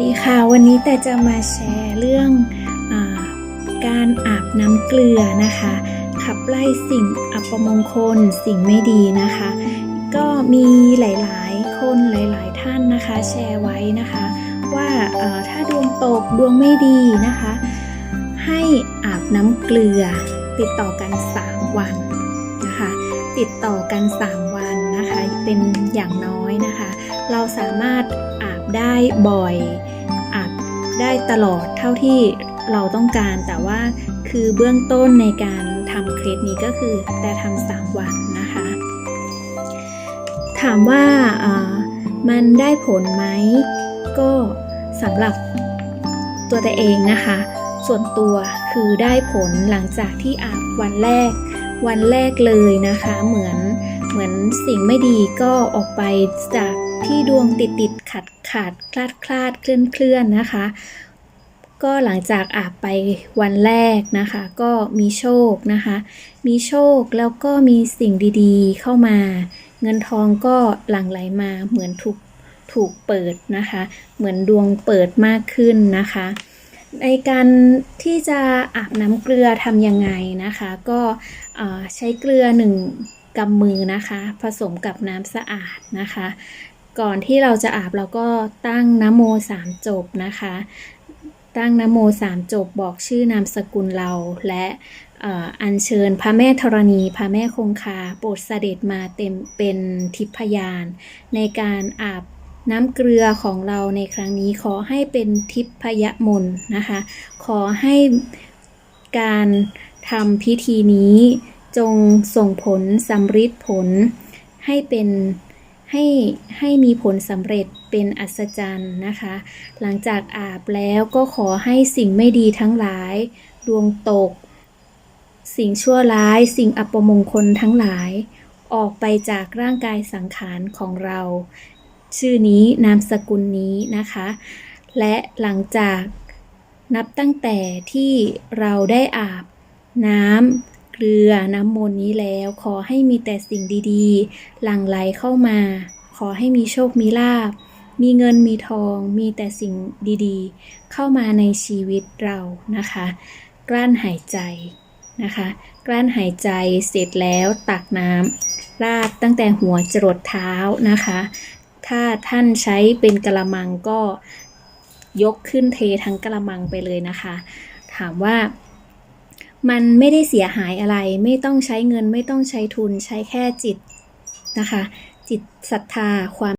ดีค่ะ วันนี้แต่จะมาแชร์เรื่องอการอาบน้ำเกลือนะคะ ขับไล่สิ่งอัปมงคลสิ่งไม่ดีนะคะ ก็มีหลายๆ คนหลายๆ ท่านนะคะ แชร์ไว้นะคะ ว่าถ้าดวงตกดวงไม่ดีนะคะ ให้อาบน้ำเกลือติดต่อกัน 3 วันนะคะ ติดต่อกัน 3 วันนะคะ เป็นอย่างน้อยนะคะ เราสามารถอา ได้บ่อยอาบได้ตลอดเท่าที่เราต้องการ แต่ว่าคือเบื้องต้นในการทำเคล็ดนี้ก็คือแต่ทำสามวันนะคะ ถามว่าอ่ามันได้ผลไหมก็สำหรับตัวแต่เองนะคะ ส่วนตัวคือได้ผลหลังจากที่อาบวันแรก วันแรกเลยนะคะ เหมือนเหมือนสิ่งไม่ดีก็ออกไปจาก ที่ดวงติดติดขัดขาดคลาดคลาดเคลื่อนเคลื่อนนะคะ ก็หลังจากอาบไปวันแรกนะคะ ก็มีโชคนะคะ มีโชคแล้วก็มีสิ่งดีๆ เข้ามา เงินทองก็หลั่งไหลมาเหมือนถูกถูกเปิดนะคะ เหมือนดวงเปิดมากขึ้นนะคะ ในการที่จะอาบน้ำเกลือทำยังไงนะคะ ก็ใช้เกลือหนึ่งกำมือนะคะ ผสมกับน้ำสะอาดนะคะ ก่อนที่เราจะอาบเราก็ตั้งนโมสามจบนะคะ ตั้งนโมสามจบบอกชื่อนามสกุลเราและอัญเชิญพระแม่ธรณี พระแม่คงคาโปรดเสด็จมาเต็มเป็นทิพยาน ในการอาบน้ำเกลือของเราในครั้งนี้ขอให้เป็นทิพยมนนะคะ ขอให้การทำพิธีนี้จงส่งผลสำฤทธิ์ผลให้เป็น ให้ให้มีผลสำเร็จเป็นอัศจรรย์นะคะ หลังจากอาบแล้วก็ขอให้สิ่งไม่ดีทั้งหลาย ดวงตก สิ่งชั่วร้าย สิ่งอัปมงคลทั้งหลาย ออกไปจากร่างกายสังขารของเรา ชื่อนี้นามสกุลนี้นะคะ และหลังจากนับตั้งแต่ที่เราได้อาบน้ำ ลือน้ำมนต์นี้แล้ว ขอให้มีแต่สิ่งดีๆ หลั่งไหลเข้ามา ขอให้มีโชคมีลาบ มีเงินมีทอง มีแต่สิ่งดีๆ เข้ามาในชีวิตเรานะคะ กลั้นหายใจนะคะ กลั้นหายใจเสร็จแล้วตักน้ำราดตั้งแต่หัวจรดเท้านะคะ ถ้าท่านใช้เป็นกระมังก็ยกขึ้นเททั้งกระมังไปเลยนะคะ ถามว่า มันไม่ได้เสียหายอะไร ไม่ต้องใช้เงินไม่ต้องใช้ทุนใช้แค่จิตนะคะ จิตศรัทธาความ